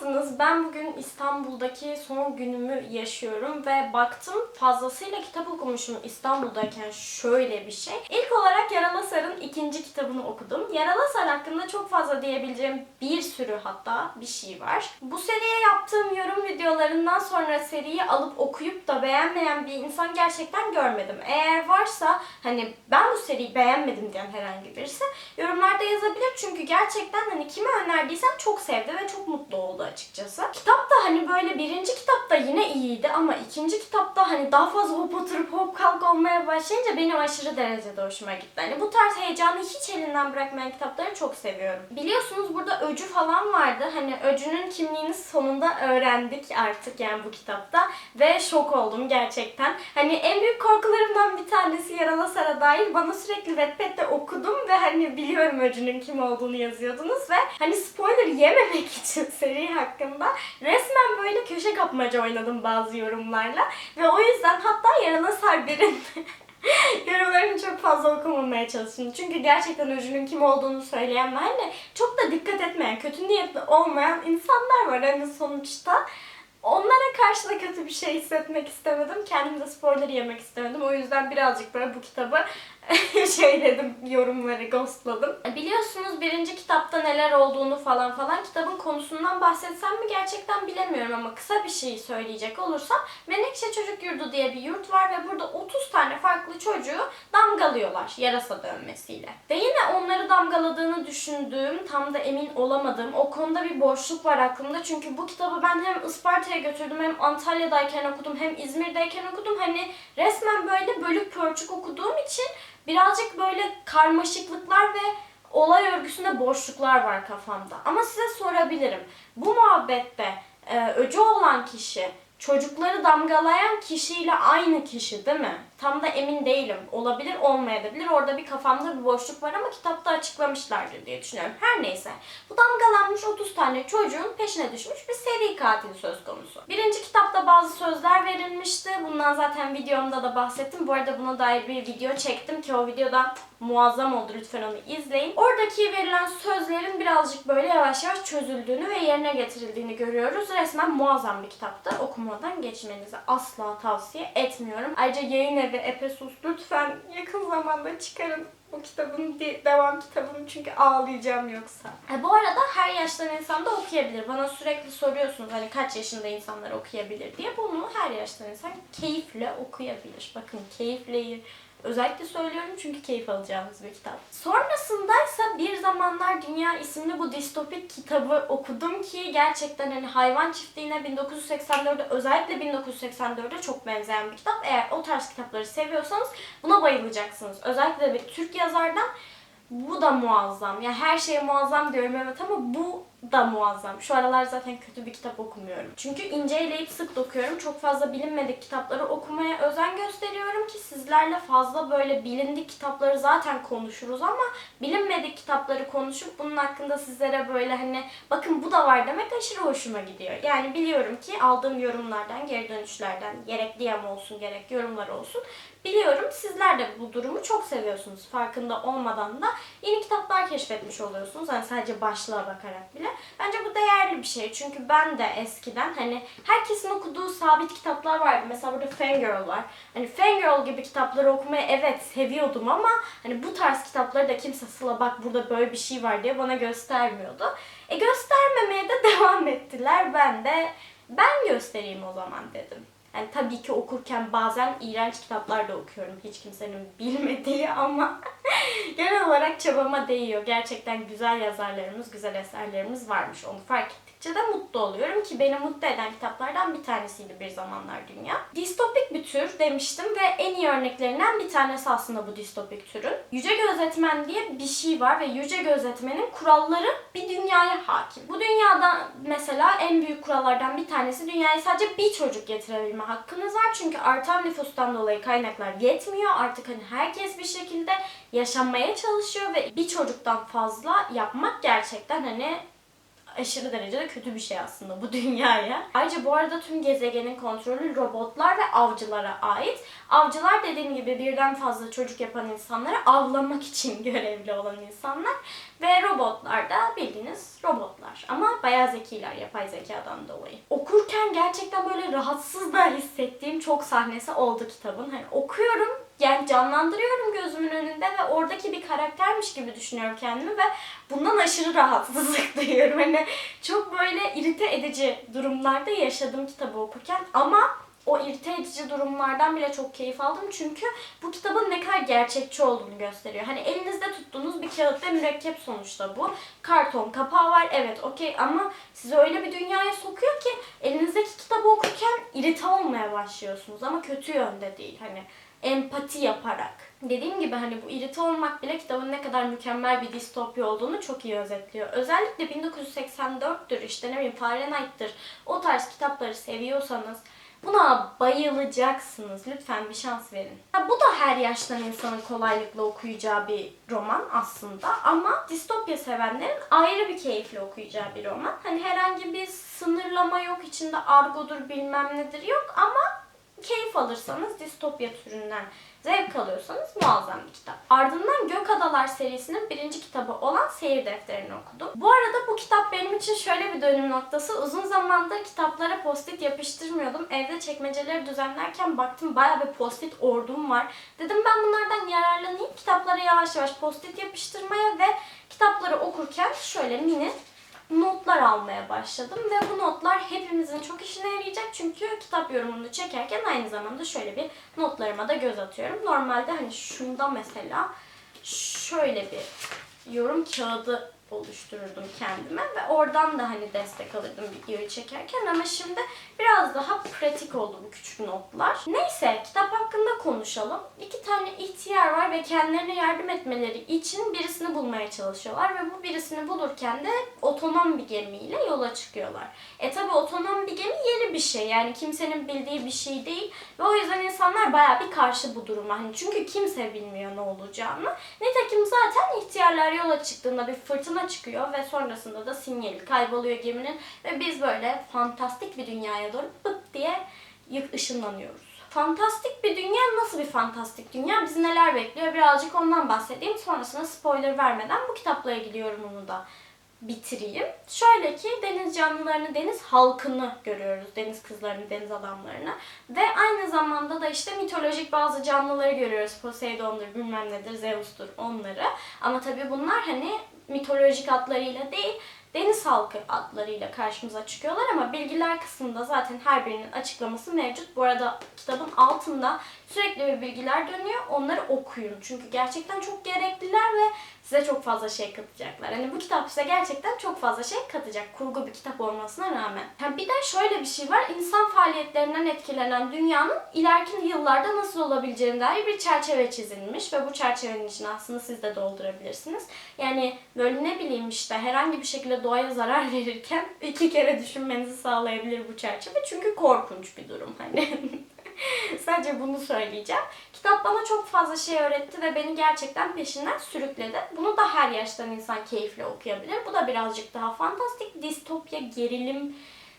yaptınız? Ben bugün İstanbul'daki son günümü yaşıyorum ve baktım fazlasıyla kitap okumuşum İstanbul'dayken şöyle bir şey. İlk olarak Yaralı Sar'ın ikinci kitabını okudum. Yaralı Sar hakkında çok fazla diyebileceğim bir sürü hatta bir şey var. Bu seriye yaptığım yorum videolarından sonra seriyi alıp okuyup da beğenmeyen bir insan gerçekten görmedim. Eğer varsa hani ben bu seriyi beğenmedim diyen herhangi birisi yorumlarda yazabilir. Çünkü gerçekten hani kime önerdiysem çok sevdi ve çok mutlu oldu açıkçası. Kitap da hani böyle birinci kitapta yine iyiydi ama ikinci kitapta hani daha fazla hop oturup hop kalk olmaya başlayınca benim aşırı derecede hoşuma gitti. Hani bu tarz heyecanı hiç elinden bırakmayan kitapları çok seviyorum. Biliyorsunuz burada öcü falan vardı. Hani öcünün kimliğini sonunda öğrendik artık yani bu kitapta ve şok oldum gerçekten. Hani en büyük korkularımdan bir tanesi Yaralı Sara dair. Bana sürekli Wattpad'de okudum ve hani biliyorum öcünün kim olduğunu yazıyordunuz ve hani spoiler yememek için seri hakkında resmen böyle köşe kapmaca oynadım bazı yorumlarla ve o yüzden hatta Yaralı Sar birin yorumlarını çok fazla okumamaya çalıştım. Çünkü gerçekten öcünün kim olduğunu söyleyen ve hani çok da dikkat etmeyen, kötü niyetli olmayan insanlar var hani sonuçta. Onlara karşı da kötü bir şey hissetmek istemedim. Kendim de spoiler yemek istemedim. O yüzden birazcık böyle bu kitabı şey dedim, yorumları ghostladım. Biliyorsunuz birinci kitapta neler olduğunu falan falan kitabın konusundan bahsetsem mi gerçekten bilemiyorum ama kısa bir şey söyleyecek olursam Menekşe Çocuk Yurdu diye bir yurt var ve burada 30 tane farklı çocuğu damgalıyorlar yarasa dönmesiyle. Ve yine onları damgaladığını düşündüğüm, tam da emin olamadığım o konuda bir boşluk var aklımda. Çünkü bu kitabı ben hem Isparta'ya götürdüm hem Antalya'dayken okudum hem İzmir'deyken okudum. Hani resmen böyle bölük pörçük okuduğum için birazcık böyle karmaşıklıklar ve olay örgüsünde boşluklar var kafamda. Ama size sorabilirim. Bu muhabbette e, öcü olan kişi çocukları damgalayan kişiyle aynı kişi değil mi? Tam da emin değilim. Olabilir, olmayabilir. Orada bir kafamda bir boşluk var ama kitapta açıklamışlardır diye düşünüyorum. Her neyse. Bu damgalanmış 30 tane çocuğun peşine düşmüş bir seri katil söz konusu. Birinci kitapta bazı sözler verilmişti. Bundan zaten videomda da bahsettim. Bu arada buna dair bir video çektim ki o videoda muazzam oldu. Lütfen onu izleyin. Oradaki verilen sözlerin birazcık böyle yavaş yavaş çözüldüğünü ve yerine getirildiğini görüyoruz. Resmen muazzam bir kitaptı. Okumadan geçmenizi asla tavsiye etmiyorum. Ayrıca yayın evi Epesus lütfen yakın zamanda çıkarın bu kitabın de- devam kitabını çünkü ağlayacağım yoksa. E, bu arada her yaştan insan da okuyabilir. Bana sürekli soruyorsunuz hani kaç yaşında insanlar okuyabilir diye. Bunu her yaştan insan keyifle okuyabilir. Bakın keyifleyi özellikle söylüyorum çünkü keyif alacağınız bir kitap. Sonrasındaysa Bir Zamanlar Dünya isimli bu distopik kitabı okudum ki gerçekten hani hayvan çiftliğine 1984'de özellikle 1984'de çok benzeyen bir kitap. Eğer o tarz kitapları seviyorsanız buna bayılacaksınız. Özellikle bir Türk yazardan bu da muazzam. Ya her şey muazzam diyorum evet ama bu da muazzam. Şu aralar zaten kötü bir kitap okumuyorum. Çünkü inceleyip sık dokuyorum. Çok fazla bilinmedik kitapları okumaya özen gösteriyorum ki sizlerle fazla böyle bilindik kitapları zaten konuşuruz ama bilinmedik kitapları konuşup bunun hakkında sizlere böyle hani bakın bu da var demek aşırı hoşuma gidiyor. Yani biliyorum ki aldığım yorumlardan, geri dönüşlerden gerek DM olsun gerek yorumlar olsun Biliyorum sizler de bu durumu çok seviyorsunuz. Farkında olmadan da yeni kitaplar keşfetmiş oluyorsunuz. Hani sadece başlığa bakarak bile. Bence bu değerli bir şey. Çünkü ben de eskiden hani herkesin okuduğu sabit kitaplar vardı. Mesela burada Fangirl var. Hani Fangirl gibi kitapları okumayı evet seviyordum ama hani bu tarz kitapları da kimse Sıla bak burada böyle bir şey var diye bana göstermiyordu. E göstermemeye de devam ettiler. Ben de ben göstereyim o zaman dedim. Yani tabii ki okurken bazen iğrenç kitaplar da okuyorum. Hiç kimsenin bilmediği ama genel olarak çabama değiyor. Gerçekten güzel yazarlarımız, güzel eserlerimiz varmış. Onu fark ettikçe de mutlu oluyorum ki beni mutlu eden kitaplardan bir tanesiydi Bir Zamanlar Dünya. Distopik bir tür demiştim ve en iyi örneklerinden bir tanesi aslında bu distopik türün. Yüce Gözetmen diye bir şey var ve Yüce Gözetmen'in kuralları bir dünyaya hakim. Bu dünyada mesela en büyük kurallardan bir tanesi dünyaya sadece bir çocuk getirebilme hakkınız var. Çünkü artan nüfustan dolayı kaynaklar yetmiyor. Artık hani herkes bir şekilde yaşamaya çalışıyor ve bir çocuktan fazla yapmak gerçekten hani aşırı derecede kötü bir şey aslında bu dünyaya. Ayrıca bu arada tüm gezegenin kontrolü robotlar ve avcılara ait. Avcılar dediğim gibi birden fazla çocuk yapan insanları avlamak için görevli olan insanlar. Ve robotlar da bildiğiniz robotlar. Ama bayağı zekiler yapay zekadan dolayı. Okurken gerçekten böyle rahatsız da hissettiğim çok sahnesi oldu kitabın. Hani okuyorum yani canlandırıyorum gözümün önünde ve oradaki bir karaktermiş gibi düşünüyorum kendimi ve bundan aşırı rahatsızlık duyuyorum. Hani çok böyle irite edici durumlarda yaşadım kitabı okurken ama o irite edici durumlardan bile çok keyif aldım çünkü bu kitabın ne kadar gerçekçi olduğunu gösteriyor. Hani elinizde tuttuğunuz bir kağıt ve mürekkep sonuçta bu. Karton kapağı var evet okey ama sizi öyle bir dünyaya sokuyor ki elinizdeki kitabı okurken irite olmaya başlıyorsunuz ama kötü yönde değil. Hani empati yaparak. Dediğim gibi hani bu irite olmak bile kitabın ne kadar mükemmel bir distopya olduğunu çok iyi özetliyor. Özellikle 1984'tür işte ne bileyim Fahrenheit'tir o tarz kitapları seviyorsanız buna bayılacaksınız. Lütfen bir şans verin. Ha, bu da her yaştan insanın kolaylıkla okuyacağı bir roman aslında ama distopya sevenlerin ayrı bir keyifle okuyacağı bir roman. Hani herhangi bir sınırlama yok içinde argodur bilmem nedir yok ama keyif alırsanız distopya türünden zevk alıyorsanız muazzam bir kitap. Ardından Gök Adalar serisinin birinci kitabı olan Seyir Defterini okudum. Bu arada bu kitap benim için şöyle bir dönüm noktası. Uzun zamandır kitaplara post-it yapıştırmıyordum. Evde çekmeceleri düzenlerken baktım bayağı bir post-it ordum var. Dedim ben bunlardan yararlanayım. Kitaplara yavaş yavaş post-it yapıştırmaya ve kitapları okurken şöyle mini notlar almaya başladım ve bu notlar hepimizin çok işine yarayacak çünkü kitap yorumunu çekerken aynı zamanda şöyle bir notlarıma da göz atıyorum. Normalde hani şunda mesela şöyle bir yorum kağıdı oluştururdum kendime ve oradan da hani destek alırdım videoyu çekerken ama şimdi biraz daha pratik oldu bu küçük notlar. Neyse kitap hakkında konuşalım. İki tane ihtiyar var ve kendilerine yardım etmeleri için birisini bulmaya çalışıyorlar ve bu birisini bulurken de otonom bir gemiyle yola çıkıyorlar. E tabi otonom bir gemi yeni bir şey yani kimsenin bildiği bir şey değil ve o yüzden insanlar bayağı bir karşı bu duruma. Hani çünkü kimse bilmiyor ne olacağını. Nitekim zaten ihtiyarlar yola çıktığında bir fırtına çıkıyor ve sonrasında da sinyali kayboluyor geminin ve biz böyle fantastik bir dünyaya doğru pıt diye ışınlanıyoruz. Fantastik bir dünya nasıl bir fantastik dünya? Bizi neler bekliyor? Birazcık ondan bahsedeyim. Sonrasında spoiler vermeden bu kitapla ilgili yorumumu da bitireyim. Şöyle ki deniz canlılarını, deniz halkını görüyoruz. Deniz kızlarını, deniz adamlarını. Ve aynı zamanda da işte mitolojik bazı canlıları görüyoruz. Poseidon'dur, bilmem nedir, Zeus'tur onları. Ama tabii bunlar hani mitolojik adlarıyla değil, deniz halkı adlarıyla karşımıza çıkıyorlar ama bilgiler kısmında zaten her birinin açıklaması mevcut. Bu arada kitabın altında sürekli bir bilgiler dönüyor. Onları okuyun. Çünkü gerçekten çok gerekliler ve size çok fazla şey katacaklar. Hani bu kitap size gerçekten çok fazla şey katacak. Kurgu bir kitap olmasına rağmen. Ha bir de şöyle bir şey var. İnsan faaliyetlerinden etkilenen dünyanın ileriki yıllarda nasıl olabileceğine dair bir çerçeve çizilmiş ve bu çerçevenin içine aslında siz de doldurabilirsiniz. Yani böyle ne bileyim işte herhangi bir şekilde doğaya zarar verirken iki kere düşünmenizi sağlayabilir bu çerçeve. Çünkü korkunç bir durum hani. Sadece bunu söyleyeceğim. Kitap bana çok fazla şey öğretti ve beni gerçekten peşinden sürükledi. Bunu da her yaştan insan keyifle okuyabilir. Bu da birazcık daha fantastik, distopya, gerilim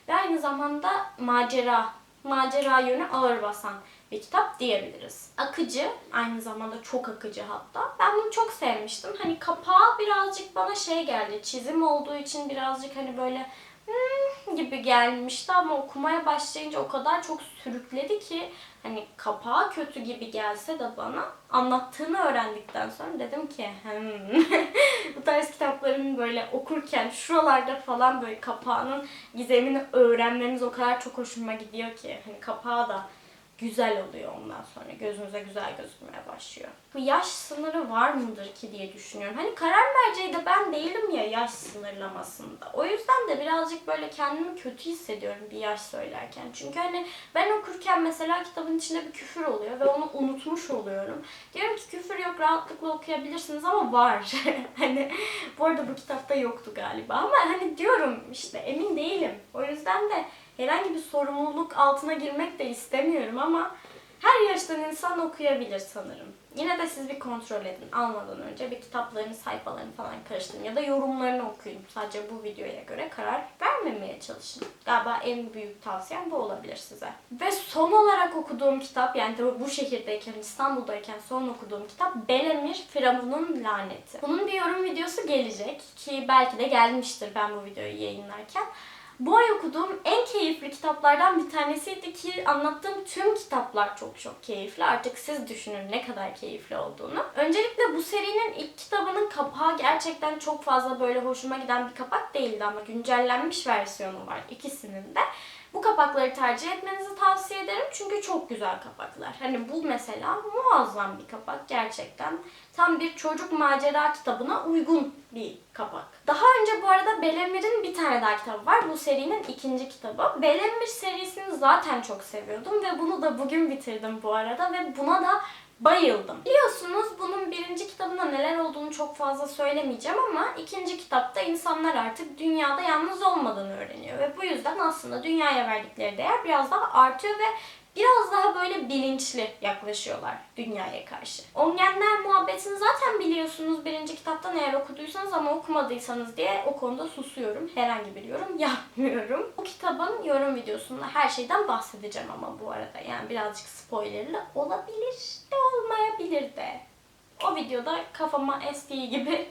ve aynı zamanda macera, macera yönü ağır basan bir kitap diyebiliriz. Akıcı, aynı zamanda çok akıcı hatta. Ben bunu çok sevmiştim. Hani kapağı birazcık bana şey geldi. Çizim olduğu için birazcık hani böyle hmm gibi gelmişti ama okumaya başlayınca o kadar çok sürükledi ki hani kapağı kötü gibi gelse de bana anlattığını öğrendikten sonra dedim ki hmm. bu tarz kitapların böyle okurken şuralarda falan böyle kapağının gizemini öğrenmemiz o kadar çok hoşuma gidiyor ki hani kapağı da güzel oluyor ondan sonra. Gözünüze güzel gözükmeye başlıyor. Bu yaş sınırı var mıdır ki diye düşünüyorum. Hani karar merceği de ben değilim ya yaş sınırlamasında. O yüzden de birazcık böyle kendimi kötü hissediyorum bir yaş söylerken. Çünkü hani ben okurken mesela kitabın içinde bir küfür oluyor ve onu unutmuş oluyorum. Diyorum ki küfür yok rahatlıkla okuyabilirsiniz ama var. hani bu arada bu kitapta yoktu galiba ama hani diyorum işte emin değilim. O yüzden de herhangi bir sorumluluk altına girmek de istemiyorum ama her yaştan insan okuyabilir sanırım. Yine de siz bir kontrol edin. Almadan önce bir kitapların sayfalarını falan karıştırın ya da yorumlarını okuyun. Sadece bu videoya göre karar vermemeye çalışın. Galiba en büyük tavsiyem bu olabilir size. Ve son olarak okuduğum kitap yani tabii bu şehirdeyken İstanbul'dayken son okuduğum kitap Belemir Firavun'un Laneti. Bunun bir yorum videosu gelecek ki belki de gelmiştir ben bu videoyu yayınlarken. Bu ay okuduğum en keyifli kitaplardan bir tanesiydi ki anlattığım tüm kitaplar çok çok keyifli. Artık siz düşünün ne kadar keyifli olduğunu. Öncelikle bu serinin ilk kitabının kapağı gerçekten çok fazla böyle hoşuma giden bir kapak değildi ama güncellenmiş versiyonu var ikisinin de. Bu kapakları tercih etmenizi tavsiye ederim çünkü çok güzel kapaklar. Hani bu mesela muazzam bir kapak gerçekten. Tam bir çocuk macera kitabına uygun bir kapak. Daha önce bu arada Belemir'in bir tane daha kitabı var. Bu serinin ikinci kitabı. Belemir serisini zaten çok seviyordum ve bunu da bugün bitirdim bu arada ve buna da bayıldım. Biliyorsunuz bunun birinci kitabında neler olduğunu çok fazla söylemeyeceğim ama ikinci kitapta insanlar artık dünyada yalnız olmadığını öğreniyor ve bu yüzden aslında dünyaya verdikleri değer biraz daha artıyor ve biraz daha böyle bilinçli yaklaşıyorlar dünyaya karşı. Ongenler muhabbetini zaten biliyorsunuz birinci kitaptan eğer okuduysanız ama okumadıysanız diye o konuda susuyorum. Herhangi bir yorum yapmıyorum. Bu kitabın yorum videosunda her şeyden bahsedeceğim ama bu arada yani birazcık spoilerli olabilir de olmayabilir de. O videoda kafama estiği gibi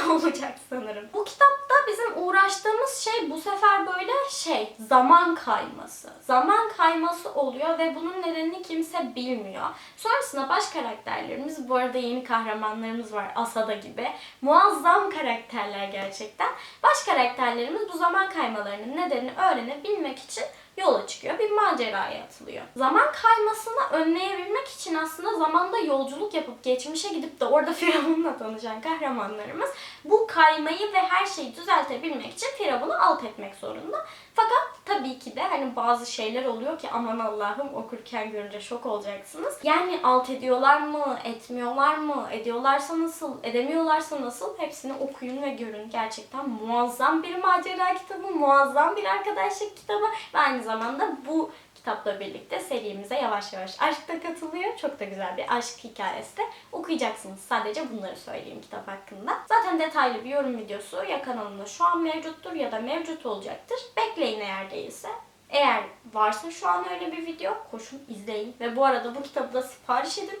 olacak sanırım. Bu kitapta bizim uğraştığımız şey bu sefer böyle şey zaman kayması. Zaman kayması oluyor ve bunun nedenini kimse bilmiyor. Sonrasında baş karakterlerimiz bu arada yeni kahramanlarımız var Asada gibi. Muazzam karakterler gerçekten. Baş karakterlerimiz bu zaman kaymalarının nedenini öğrenebilmek için yola çıkıyor. Bir maceraya atılıyor. Zaman kaymasını önleyebilmek için aslında zamanda yolculuk yapıp geçmişe gidip de orada Firavun'la tanışan kahramanlarımız bu kaymayı ve her şeyi düzeltebilmek için Firavun'u alt etmek zorunda. Fakat tabii ki de hani bazı şeyler oluyor ki aman Allah'ım okurken görünce şok olacaksınız. Yani alt ediyorlar mı, etmiyorlar mı, ediyorlarsa nasıl, edemiyorlarsa nasıl hepsini okuyun ve görün. Gerçekten muazzam bir macera kitabı, muazzam bir arkadaşlık kitabı ve aynı zamanda bu kitapla birlikte serimize yavaş yavaş aşk da katılıyor. Çok da güzel bir aşk hikayesi de okuyacaksınız. Sadece bunları söyleyeyim kitap hakkında. Zaten detaylı bir yorum videosu ya kanalımda şu an mevcuttur ya da mevcut olacaktır. Bekleyin eğer değilse. Eğer varsa şu an öyle bir video koşun izleyin. Ve bu arada bu kitabı da sipariş edin.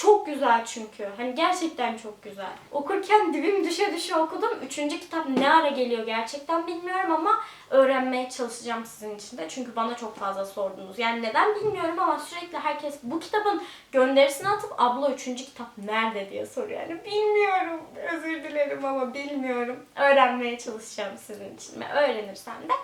Çok güzel çünkü. Hani gerçekten çok güzel. Okurken dibim düşe düşe okudum. Üçüncü kitap ne ara geliyor gerçekten bilmiyorum ama öğrenmeye çalışacağım sizin için de. Çünkü bana çok fazla sordunuz. Yani neden bilmiyorum ama sürekli herkes bu kitabın gönderisini atıp abla üçüncü kitap nerede diye soruyor. Yani bilmiyorum. Özür dilerim ama bilmiyorum. Öğrenmeye çalışacağım sizin için öğrenirsem de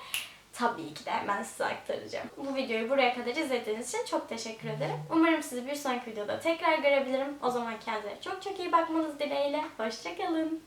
tabii ki de hemen size aktaracağım. Bu videoyu buraya kadar izlediğiniz için çok teşekkür ederim. Umarım sizi bir sonraki videoda tekrar görebilirim. O zaman kendinize çok çok iyi bakmanız dileğiyle. Hoşçakalın.